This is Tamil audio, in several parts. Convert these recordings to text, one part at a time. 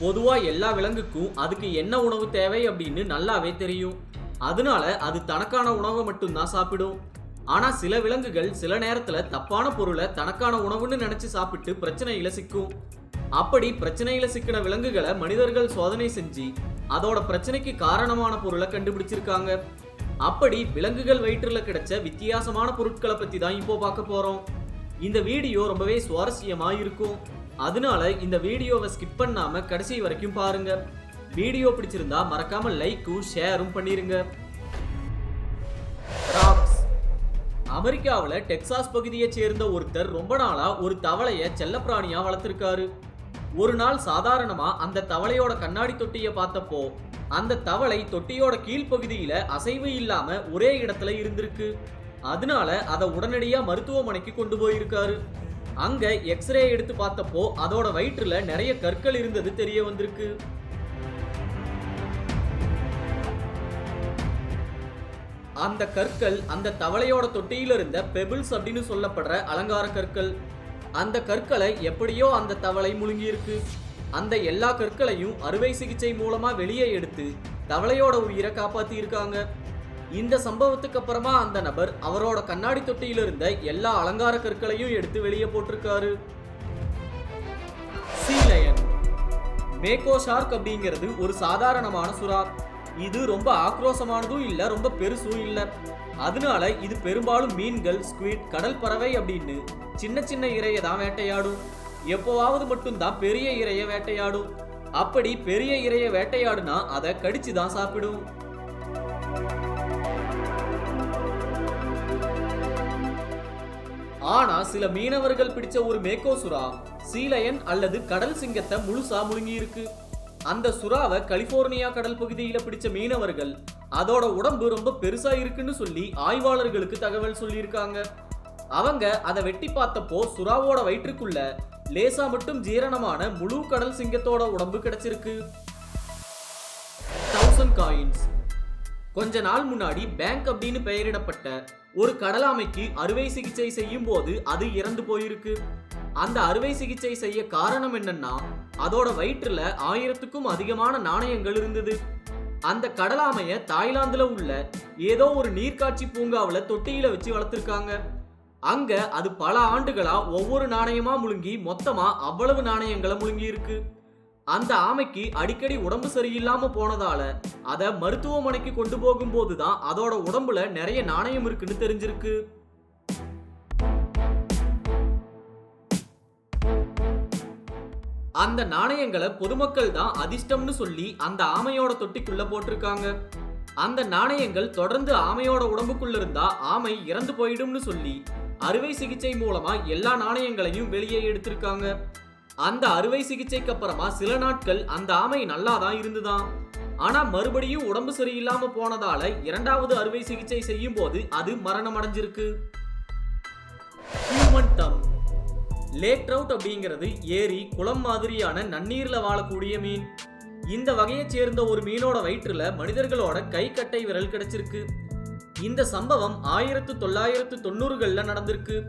பொதுவாக எல்லா விலங்குக்கும் அதுக்கு என்ன உணவு தேவை அப்படின்னு நல்லாவே தெரியும். அதனால அது தனக்கான உணவை மட்டும்தான் சாப்பிடும். ஆனால் சில விலங்குகள் சில நேரத்தில் தப்பான பொருளை தனக்கான உணவுன்னு நினச்சி சாப்பிட்டு பிரச்சனையில் சிக்கும். அப்படி பிரச்சனையில் சிக்கின விலங்குகளை மனிதர்கள் சோதனை செஞ்சு அதோட பிரச்சனைக்கு காரணமான பொருளை கண்டுபிடிச்சிருக்காங்க. அப்படி விலங்குகள் வயிற்றில் கிடைச்ச வித்தியாசமான பொருட்களை பற்றி தான் இப்போ பார்க்க போகிறோம் இந்த வீடியோ ரொம்பவே சுவாரஸ்யமாக இருக்கும். அதனால இந்த வீடியோவை ஸ்கிப் பண்ணாம கடைசி வரைக்கும் பாருங்க. வீடியோ பிடிச்சிருந்தா மறக்காம லைக்கும் ஷேரும் பண்ணிருங்க. ராப்ஸ். அமெரிக்காவில் டெக்சாஸ் பகுதியைச் சேர்ந்த ஒருத்தர் ரொம்ப நாளா ஒரு தவளையை செல்லப்பிராணியா வளர்த்துருக்காரு. ஒரு நாள் சாதாரணமா அந்த தவளையோட கண்ணாடி தொட்டியை பார்த்தப்போ அந்த தவளை தொட்டியோட கீழ்ப்பகுதியில அசைவு இல்லாம ஒரே இடத்துல இருந்திருக்கு. அதனால அதை உடனடியா மருத்துவமனைக்கு கொண்டு போயிருக்காரு. அங்க எக்ஸ்ரே எடுத்து பார்த்தப்போ அதோட வயிற்றுல நிறைய கற்கள் இருந்தது தெரிய வந்திருக்கு. அந்த கற்கள் அந்த தவளையோட தொட்டியில இருந்த பெபிள்ஸ் அப்படின்னு சொல்லப்படுற அலங்கார கற்கள். அந்த கற்களை எப்படியோ அந்த தவளை முழுங்கியிருக்கு. அந்த எல்லா கற்களையும் அறுவை சிகிச்சை மூலமா வெளியே எடுத்து தவளையோட உயிரை காப்பாத்தி இருக்காங்க இந்த சம்பவத்துக்கு அப்புறமா அந்த நபர் அவரோட கண்ணாடி தொட்டியில் இருந்த எல்லா அலங்கார கற்களையும் எடுத்து வெளியே போட்டிருக்காரு. சீலயன் மேக்கோ ஷார்க் அப்படிங்கிறது ஒரு சாதாரணமான சுறா. இது ரொம்ப ஆக்ரோஷமானதும் இல்லை ரொம்ப பெருசும் இல்லை. அதனால இது பெரும்பாலும் மீன்கள் ஸ்குவிட் கடல் பறவை அப்படின்னு சின்ன சின்ன இரையை தான் வேட்டையாடும். எப்போவாவது மட்டும்தான் பெரிய இரையை வேட்டையாடும். அப்படி பெரிய இரையை வேட்டையாடுனா அதை கடிச்சு தான் சாப்பிடும். ஆனா சில மீனவர்கள் பிடிச்ச ஒரு மேக்கோ சுறா சீலையன் அல்லது கடல் சிங்கத்தை முழுசா முழுங்கி இருக்கு அந்த சுறாவை கலிபோர்னியா கடல் பகுதியில பிடிச்ச மீனவர்கள் அதோட உடம்பு ரொம்ப பெருசா இருக்குன்னு சொல்லி ஆய்வாளர்களுக்கு தகவல் சொல்லியிருக்காங்க. அவங்க அதை வெட்டி பார்த்தப்போ சுறாவோட வயிற்றுக்குள்ள லேசா மட்டும் ஜீரணமான முழு கடல் சிங்கத்தோட உடம்பு கிடைச்சிருக்கு. தௌசண்ட் காயின்ஸ் கொஞ்ச நாள் முன்னாடி பேங்க் அப்படின்னு பெயரிடப்பட்ட ஒரு கடலாமைக்கு அறுவை சிகிச்சை செய்யும் போது அது இறந்து போயிருக்கு. அந்த அறுவை சிகிச்சை செய்ய காரணம் என்னன்னா அதோட வயிற்றுல ஆயிரத்துக்கும் அதிகமான நாணயங்கள் இருந்தது. அந்த கடலாமைய தாய்லாந்துல உள்ள ஏதோ ஒரு நீர்க்காட்சி பூங்காவில் தொட்டியில வச்சு வளர்த்துருக்காங்க. அங்க அது பல ஆண்டுகளா ஒவ்வொரு நாணயமா முழுங்கி மொத்தமா அவ்வளவு நாணயங்களை முழுங்கி இருக்கு அந்த ஆமைக்கு அடிக்கடி உடம்பு சரியில்லாம போனதால அதை மருத்துவமனைக்கு கொண்டு போகும்போது தான் அதோட உடம்புல நிறைய நாணயம் இருக்குன்னு தெரிஞ்சிருக்கு. அந்த நாணயங்களை பொதுமக்கள் தான் அதிர்ஷ்டம்னு சொல்லி அந்த ஆமையோட தொட்டிக்குள்ள போட்டிருக்காங்க. அந்த நாணயங்கள் தொடர்ந்து ஆமையோட உடம்புக்குள்ள இருந்தா ஆமை இறந்து போயிடும்னு சொல்லி அறுவை சிகிச்சை மூலமா எல்லா நாணயங்களையும் வெளியே எடுத்திருக்காங்க. அந்த அறுவை சிகிச்சைக்கு அப்புறமா சில நாட்கள் அந்த ஆமை நல்லா தான் இருந்துதான். ஆனா மறுபடியும் உடம்பு சரியில்லாம போனதால இரண்டாவது அறுவை சிகிச்சை செய்யும் போது அது மரணம் அடைஞ்சிருக்கு. ஹியூமன் லேக் ட்ரவுட் அப்படிங்கிறது ஏரி குளம் மாதிரியான நன்னீர்ல வாழக்கூடிய மீன். இந்த வகையைச் சேர்ந்த ஒரு மீனோட வயிற்றுல மனிதர்களோட கை கட்டை விரல் கிடைச்சிருக்கு. இந்த சம்பவம் ஆயிரத்து தொள்ளாயிரத்து தொண்ணூறுகளில் நடந்திருக்கு.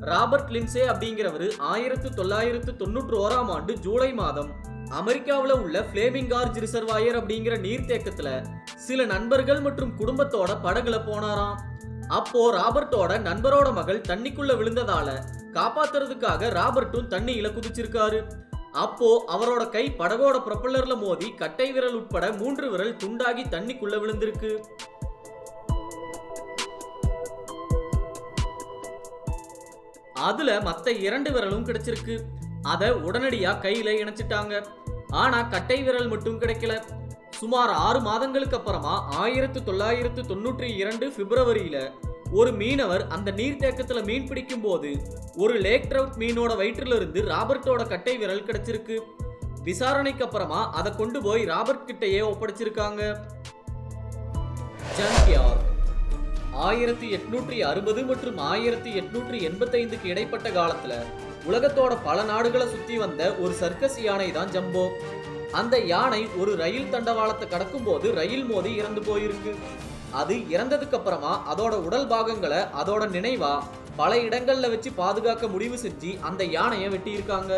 ராபர்ட் லின்சே அப்படிங்கிறவர் ஆயிரத்து தொள்ளாயிரத்து தொண்ணூற்று ஓராம் ஆண்டு ஜூலை மாதம் அமெரிக்காவில் உள்ள ஃபிளேமிங் கார்ஜ் ரிசர்வாயர் அப்படிங்கிற நீர்த்தேக்கத்தில் சில நண்பர்கள் மற்றும் குடும்பத்தோட படகுல போனாராம். அப்போ ராபர்ட்டோட நண்பரோட மகள் தண்ணிக்குள்ள விழுந்ததால காப்பாத்துறதுக்காக ராபர்ட்டும் தண்ணியில குதிச்சிருக்காரு. அப்போ அவரோட கை படகோட ப்ரொப்பல்லர்ல மோதி கட்டை விரல் உட்பட மூன்று விரல் துண்டாகி தண்ணிக்குள்ள விழுந்திருக்கு. அதுல மத்த இரண்டு விரலும் கிடைச்சிருக்கு. அதை உடனடியா கையில இணைச்சிட்டாங்க. ஆனா கட்டை விரல் மட்டும் கிடைக்கல. சுமார் ஆறு மாதங்களுக்கு அப்புறமா ஆயிரத்து தொள்ளாயிரத்து தொண்ணூற்றி இரண்டு பிப்ரவரியில ஒரு மீனவர் அந்த நீர்த்தேக்கத்துல மீன் பிடிக்கும் போது ஒரு லேக் ட்ரவுட் மீனோட வயிற்றிலிருந்து ராபர்ட்டோட கட்டை விரல் கிடைச்சிருக்கு. விசாரணைக்கு அப்புறமா அதை கொண்டு போய் ராபர்ட் கிட்டையே ஒப்படைச்சிருக்காங்க. ஜங்கியார் ஆயிரத்தி எட்நூற்றி அறுபது மற்றும் ஆயிரத்தி எட்நூற்றி எண்பத்தைந்துக்கு இடைப்பட்ட காலத்துல உலகத்தோட பல நாடுகளை சுத்தி வந்த ஒரு சர்க்கஸ் யானை தான் ஜம்போ. அந்த யானை ஒரு ரயில் தண்டவாளத்தை கடக்கும் போது ரயில் மோதி இறந்து போயிருக்கு. அது இறந்ததுக்கு அப்புறமா அதோட உடல் பாகங்களை அதோட நினைவா பல இடங்கள்ல வச்சு பாதுகாக்க முடிவு செஞ்சு அந்த யானையை வெட்டியிருக்காங்க.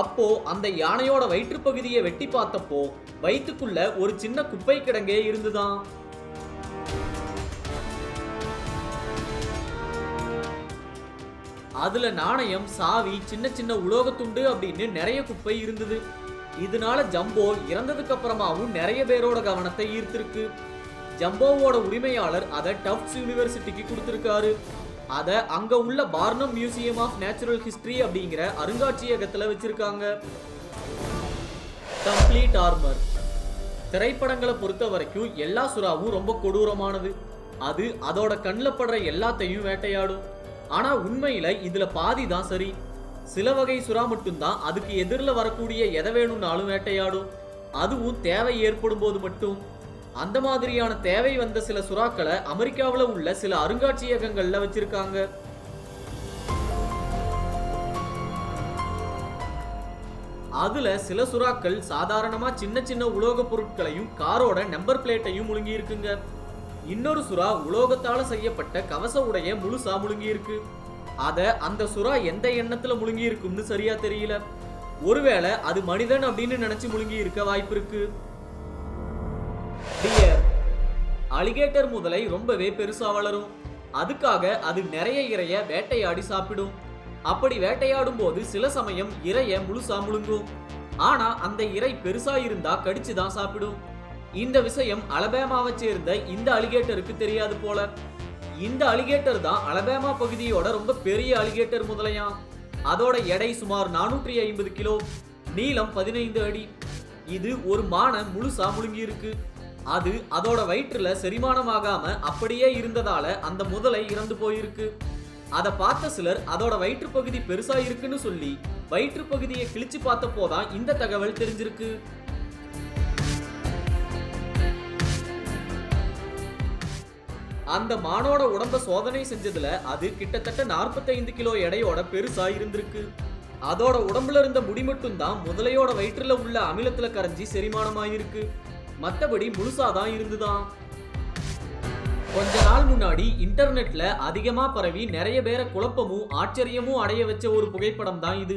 அப்போ அந்த யானையோட வயிற்றுப்பகுதியை வெட்டி பார்த்தப்போ வயிற்றுக்குள்ள ஒரு சின்ன குப்பை கிடங்கே இருந்துதான். அதுல நாணயம் சாவி சின்ன சின்ன உலோகத்துண்டு அப்படின்னு நிறைய குப்பை இருந்தது. இதனால ஜம்போ இறந்ததுக்கு அப்புறமாவும் நிறைய பேரோட கவனத்தை ஈர்த்திருக்கு. ஜம்போவோட உரிமையாளர் அதை டஃப்ஸ் யூனிவர்சிட்டிக்கு கொடுத்துருக்காரு. அதை அங்க உள்ள Barnum museum of natural history அப்படிங்கிற அருங்காட்சியகத்துல வச்சிருக்காங்க. Complete armour. திரைப்படங்களை பொறுத்த வரைக்கும் எல்லா சுறாவும் ரொம்ப கொடூரமானது. அது அதோட கண்ணில் படுற எல்லாத்தையும் வேட்டையாடும். ஆனா உண்மையில இதுல பாதி தான் சரி. சில வகை சுறா மட்டும்தான். அதுக்கு எதிரில் வரக்கூடிய எதை வேணும்னாலும் வேட்டையாடும். அதுவும் தேவை ஏற்படும் போது மட்டும். அந்த மாதிரியான தேவை வந்த சில சுறாக்களை அமெரிக்காவில் உள்ள சில அருங்காட்சியகங்களில் வச்சிருக்காங்க. அதுல சில சுறாக்கள் சாதாரணமா சின்ன சின்ன உலோகப் பொருட்களையும் காரோட நம்பர் பிளேட்டையும் முழுங்கி இருக்குங்க இன்னொரு சுறா உலோகத்தால செய்யப்பட்ட கவச உடைய முழுசா முழுங்கி இருக்கு அத அந்த சுறா எந்த எண்ணத்துல முழுங்கி இருக்கும்னு சரியா தெரியல. ஒருவேளை அது மனிதன் அப்படின்னு நினைச்சு முழுங்கி இருக்க வாய்ப்பு இருக்கு அலிகேட்டர் முதலை ரொம்பவே பெருசா வளரும். அதுக்காக அது நிறைய இறைய வேட்டையாடி சாப்பிடும். அப்படி வேட்டையாடும் போது சில சமயம் இறைய முழுசா முழுங்கும். ஆனா அந்த இரை பெருசா இருந்தா கடிச்சுதான் சாப்பிடும். இந்த விஷயம் அலபேமாவை சேர்ந்த இந்த அலிகேட்டருக்கு தெரியாது போல. இந்த அலிகேட்டர் தான் அலபேமா பகுதியோட ரொம்ப பெரிய அலிகேட்டர் முதலையா? அதோட எடை சுமார் நானூற்றி ஐம்பது கிலோ நீளம் பதினைந்து அடி. இது ஒரு மானை முழுசா முழுங்கி இருக்கு அது அதோட வயிற்றுல செரிமானமாகாம அப்படியே இருந்ததால அந்த முதலை இறந்து போயிருக்கு. அதை பார்த்த சிலர் அதோட வயிற்று பகுதி பெருசா இருக்குன்னு சொல்லி வயிற்று பகுதியை கிழிச்சு பார்த்தப்போதான் இந்த தகவல் தெரிஞ்சிருக்கு. அந்த மானோட உடம்ப சோதனை செஞ்சதுல அது கிட்டத்தட்ட 45 கிலோ எடையோட பெருசா இருந்திருக்கு. அதோட உடம்புல இருந்த முடி மட்டும் தான் முதலையோட வயிற்றுல உள்ள அமிலத்துல கரைஞ்சி செரிமானமாயிருக்கு. மற்றபடி முழுசா தான் இருந்துதான். கொஞ்ச நாள் முன்னாடி இன்டர்நெட்ல அதிகமா பரவி நிறைய பேரை குழப்பமும் ஆச்சரியமும் அடைய வச்ச ஒரு புகைப்படம் தான் இது.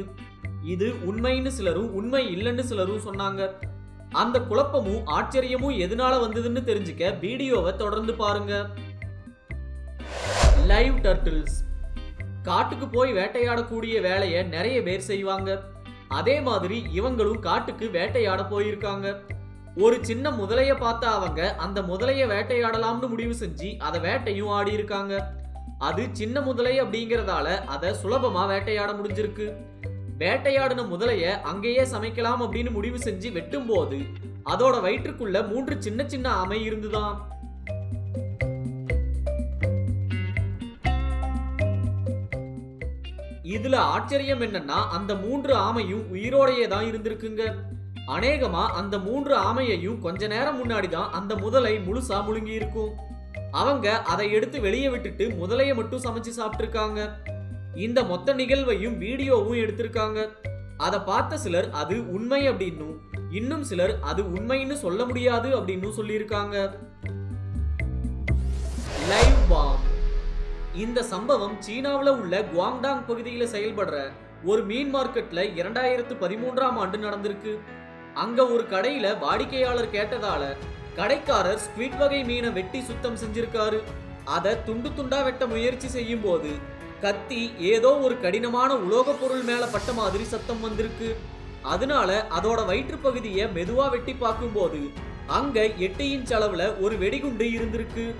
இது உண்மைன்னு சிலரும் உண்மை இல்லைன்னு சிலரும் சொன்னாங்க. அந்த குழப்பமும் ஆச்சரியமும் எதனால வந்ததுன்னு தெரிஞ்சுக்க வீடியோவை தொடர்ந்து பாருங்க. லைவ் டர்டில்ஸ் காட்டுக்கு போய் வேட்டையாடக்கூடிய வேலையை நிறைய பேர் செய்வாங்க. அதே மாதிரி இவங்களும் காட்டுக்கு வேட்டையாட போயிருக்காங்க. ஒரு சின்ன முதலைய பார்த்த அவங்க அந்த முதலைய வேட்டையாடலாம்னு முடிவு செஞ்சு அதை வேட்டையும் ஆடி இருக்காங்க அது சின்ன முதலை அப்படிங்கிறதால அதை சுலபமா வேட்டையாட முடிஞ்சிருக்கு. வேட்டையாடின முதலைய அங்கேயே சமைக்கலாம் அப்படின்னு முடிவு செஞ்சு வெட்டும்போது அதோட வயிற்றுக்குள்ள மூன்று சின்ன சின்ன ஆமை இருந்துதான். இதுல ஆச்சரியம் என்னன்னா அந்த மூன்று ஆமையும் உயிரோடையே தான் இருந்திருக்குங்க. அநேகமா அந்த மூன்று ஆமையையும் கொஞ்ச நேரம் முன்னாடி தான் அந்த முதலை முழுசா முழுங்கி இருக்கும். அவங்க அதை எடுத்து வெளியே விட்டுட்டு முதலையை மட்டும் சமைச்சு சாப்பிட்டுருக்காங்க. இந்த மொத்த நிகழ்வையும் வீடியோவும் எடுத்திருக்காங்க. அதை பார்த்த சிலர் அது உண்மை அப்படின்னும் இன்னும் சிலர் அது உண்மைன்னு சொல்ல முடியாது அப்படின்னு சொல்லியிருக்காங்க. லைவ் பாம் இந்த சம்பவம் சீனாவில் உள்ள குவாங்டாங் பகுதியில் செயல்படுற ஒரு மீன் மார்க்கெட்ல இரண்டாயிரத்து பதிமூன்றாம் ஆண்டு நடந்திருக்கு. அங்க ஒரு கடையில வாடிக்கையாளர் கேட்டதால கடைக்காரர் ஸ்குவிட் வகை மீனை வெட்டி சுத்தம் செஞ்சிருக்காரு. அதை துண்டு துண்டா வெட்ட முயற்சி செய்யும் போது கத்தி ஏதோ ஒரு கடினமான உலோகப் பொருள் மேல பட்ட மாதிரி சத்தம் வந்திருக்கு. அதனால அதோட வயிற்று பகுதியை மெதுவா வெட்டி பார்க்கும்போது அங்க எட்டு இன்ச் அளவுல ஒரு வெடிகுண்டு இருந்திருக்கு.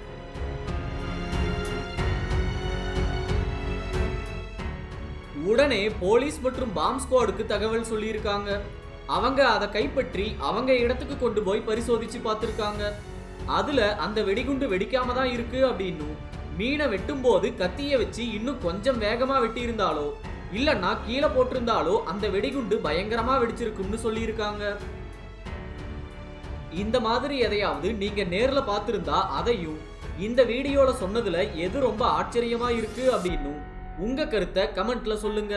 உடனே போலீஸ் மற்றும் பாம் ஸ்குவாடுக்கு தகவல் சொல்லியிருக்காங்க. அவங்க அதை கைப்பற்றி அவங்க இடத்துக்கு கொண்டு போய் பரிசோதிச்சு பார்த்துருக்காங்க. அதுல அந்த வெடிகுண்டு வெடிக்காம தான் இருக்கு அப்படின்னும் மீனை வெட்டும் போது கத்திய வச்சு இன்னும் கொஞ்சம் வேகமா வெட்டியிருந்தாலோ இல்லைன்னா கீழே போட்டிருந்தாலோ அந்த வெடிகுண்டு பயங்கரமா வெடிச்சிருக்கும்னு சொல்லியிருக்காங்க. இந்த மாதிரி எதையாவது நீங்க நேர்ல பார்த்திருந்தா அதையும் இந்த வீடியோல சொன்னதுல எது ரொம்ப ஆச்சரியமா இருக்கு அப்படின்னும் உங்க கருத்தை கமெண்ட்ல சொல்லுங்க.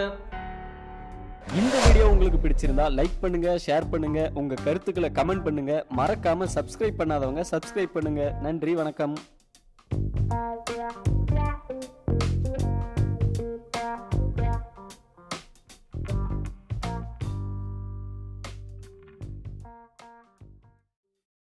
இந்த வீடியோ உங்களுக்கு பிடிச்சிருந்தா லைக் பண்ணுங்க ஷேர் பண்ணுங்க உங்க கருத்துக்களை கமெண்ட் பண்ணுங்க. மறக்காம சப்ஸ்கிரைப் பண்ணாதவங்க சப்ஸ்கிரைப் பண்ணுங்க. நன்றி வணக்கம்.